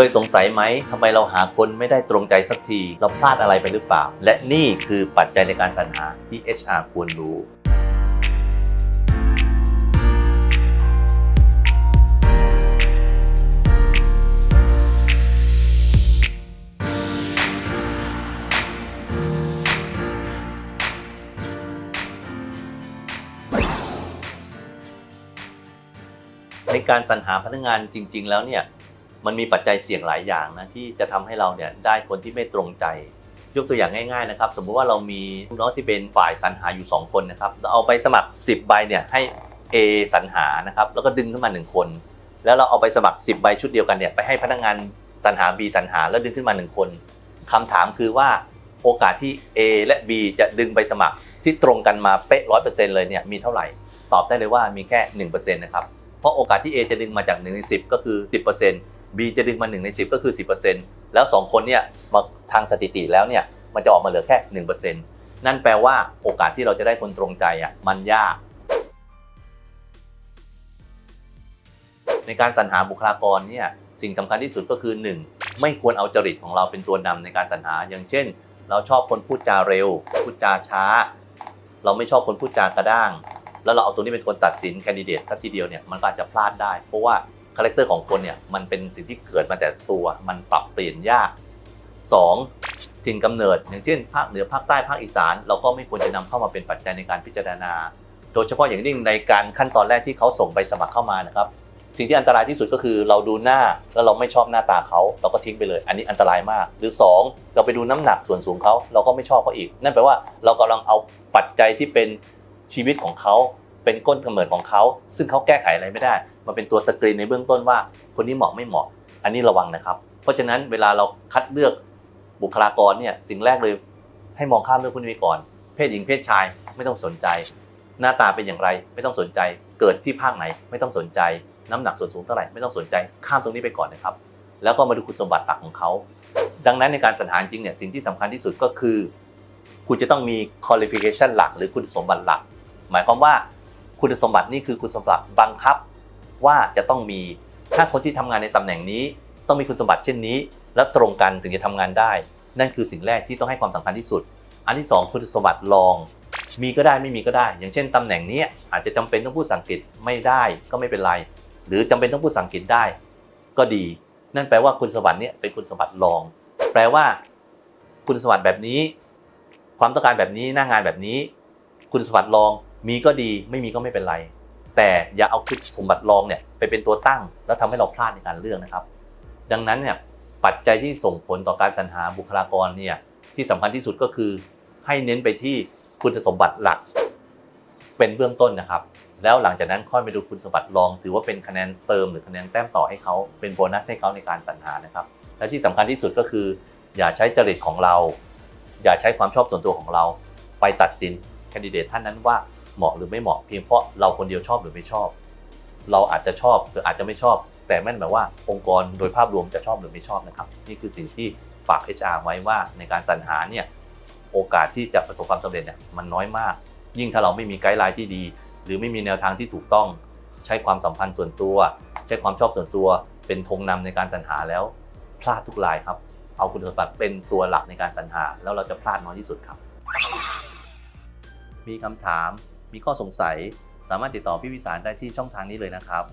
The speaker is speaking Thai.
เคยสงสัยไหมทำไมเราหาคนไม่ได้ตรงใจสักที เราพลาดอะไรไปหรือเปล่า และนี่คือปัจจัยในการสรรหาที่ HR ควรรู้ในการสรรหาพนักงานจริง ๆ แล้วเนี่ย มันมีปัจจัยเสี่ยงหลายอย่างนะที่จะทำให้เราเนี่ยได้คนที่ไม่ตรงใจ ยกตัวอย่างง่ายๆนะครับสมมุติว่าเรามีลูกน้องที่เป็นฝ่ายสรรหาอยู่ 2 คนนะครับเราเอาไปสมัคร 10 ใบเนี่ยให้ A สรรหานะครับแล้วก็ดึงขึ้นมา 1 คน แล้วเราเอาไปสมัคร 10 ใบชุดเดียวกันเนี่ยไปให้พนักงานสรรหา B สรรหาแล้วดึงขึ้นมา 1 คนคำถามคือว่าโอกาสที่ A และ B จะดึงไปสมัครที่ตรงกันมาเป๊ะร้อยเปอร์เซ็นต์เลยเนี่ยมีเท่าไหร่ ตอบได้เลยว่ามีแค่หนึ่งเปอร์เซ็นต์นะครับเพราะโอกาสที่ A จะดึงมาจาก1ใน10ก็คือ10% B จะดึงมา 1 ใน 10 ก็คือ 10%แล้ว 2 คนเนี่ยมาทางสถิติแล้วเนี่ยมันจะออกมาเหลือแค่ 1%นั่นแปลว่าโอกาสที่เราจะได้คนตรงใจอะมันยาก ในการสรรหาบุคลากรเนี่ยสิ่งสำคัญที่สุดก็คือ 1. ไม่ควรเอาจริตของเราเป็นตัวนำในการสรรหา อย่างเช่น เราชอบคนพูดจาเร็ว พูดจาช้า เราไม่ชอบคนพูดจากระด้าง แล้วเราเอาตัวนี้เป็นคนตัดสินแคนดิเดตสักทีเดียวเนี่ยมันก็อาจจะพลาดได้ เพราะว่า คาแรคเตอร์ของคนเนี่ยมันเป็นสิ่งที่เกิดมาแต่ตัวมันปรับเปลี่ยนยาก 2. ถิ่นกำเนิด อย่างเช่นภาคเหนือภาคใต้ภาคอีสาน เราก็ไม่ควรจะนำเข้ามาเป็นปัจจัยในการพิจารณา โดยเฉพาะอย่างยิ่งในการขั้นตอนแรกที่เขาส่งไปสมัครเข้ามานะครับ สิ่งที่อันตรายที่สุดก็คือเราดูหน้าแล้วเราไม่ชอบหน้าตาเขาเราก็ทิ้งไปเลย อันนี้อันตรายมาก หรือ 2 เราไปดูน้ำหนักส่วนสูงเขาเราก็ไม่ชอบเขาอีก นั่นแปลว่าเรากำลังเอาปัจจัยที่เป็นชีวิตของเขาเป็นก้นกำเนิดของเขา ซึ่งเขาแก้ไขอะไรไม่ได้ มาเป็นตัวสกรีนในเบื้องต้นว่า คนนี้เหมาะไม่เหมาะ อันนี้ระวังนะครับ เพราะฉะนั้นเวลาเราคัดเลือกบุคลากรเนี่ยสิ่งแรกเลยให้มองข้ามเรื่องพวกนี้ก่อน เพศหญิงเพศชายไม่ต้องสนใจ หน้าตาเป็นอย่างไรไม่ต้องสนใจ เกิดที่ภาคไหนไม่ต้องสนใจ น้ำหนักส่วนสูงเท่าไหร่ไม่ต้องสนใจข้ามตรงนี้ไปก่อนนะครับ แล้วก็มาดูคุณสมบัติหลักของเขา ดังนั้นในการสรรหาจริงเนี่ยสิ่งที่สำคัญที่สุดก็คือ คุณจะต้องมี qualification หลัก หรือคุณสมบัติหลัก หมายความว่าคุณสมบัตินี่คือคุณสมบัติบังคับ ว่าจะต้องมีถ้าคนที่ทำงานในตำแหน่งนี้ ต้องมีคุณสมบัติเช่นนี้ และตรงกันถึงจะทำงานได้ นั่นคือสิ่งแรกที่ต้องให้ความสำคัญที่สุด อันที่สองคุณสมบัติรอง มีก็ได้ไม่มีก็ได้ อย่างเช่นตำแหน่งนี้อาจจะจำเป็นต้องพูดภาษาอังกฤษไม่ได้ก็ไม่เป็นไร หรือจำเป็นต้องพูดภาษาอังกฤษได้ ก็ดี นั่นแปลว่าคุณสมบัติเนี่ยเป็นคุณสมบัติรอง แปลว่า คุณสมบัติแบบนี้ ความต้องการแบบนี้หน้างานแบบนี้ คุณสมบัติรองมีก็ดีไม่มีก็ไม่เป็นไร แต่อย่าเอาคุณสมบัติรองเนี่ยไปเป็นตัวตั้ง แล้วทำให้เราพลาดในการเลือกนะครับ ดังนั้นเนี่ยปัจจัยที่ส่งผลต่อการสรรหาบุคลากรเนี่ยที่สำคัญที่สุดก็คือให้เน้นไปที่คุณสมบัติหลัก เป็นเบื้องต้นนะครับ แล้วหลังจากนั้นค่อยไปดูคุณสมบัติรอง ถือว่าเป็นคะแนนเติมหรือคะแนนแต้มต่อให้เขาเป็นโบนัสให้เขาในการสรรหานะครับ และที่สำคัญที่สุดก็คือ อย่าใช้จริตของเรา อย่าใช้ความชอบส่วนตัวของเรา ไปตัดสินแคนดิเดตท่านนั้นว่า เหมาะหรือไม่เหมาะเพียงเพราะเราคนเดียวชอบหรือไม่ชอบ เราอาจจะชอบหรืออาจจะไม่ชอบ แต่แม่นแบบว่าองค์กรโดยภาพรวมจะชอบหรือไม่ชอบนะครับ นี่คือสิ่งที่ฝาก HR ไว้ว่าในการสรรหาเนี่ยโอกาสที่จะประสบความสำเร็จเนี่ยมันน้อยมาก ยิ่งถ้าเราไม่มีไกด์ไลน์ที่ดี หรือไม่มีแนวทางที่ถูกต้อง ใช้ความสัมพันธ์ส่วนตัว ใช้ความชอบส่วนตัว เป็นธงนำในการสรรหาแล้ว พลาดทุกรายครับ เอาคุณสมบัติเป็นตัวหลักในการสรรหา แล้วเราจะพลาดน้อยที่สุดครับ มีคำถาม มีข้อสงสัย สามารถติดต่อพี่วิสารได้ที่ช่องทางนี้เลยนะครับ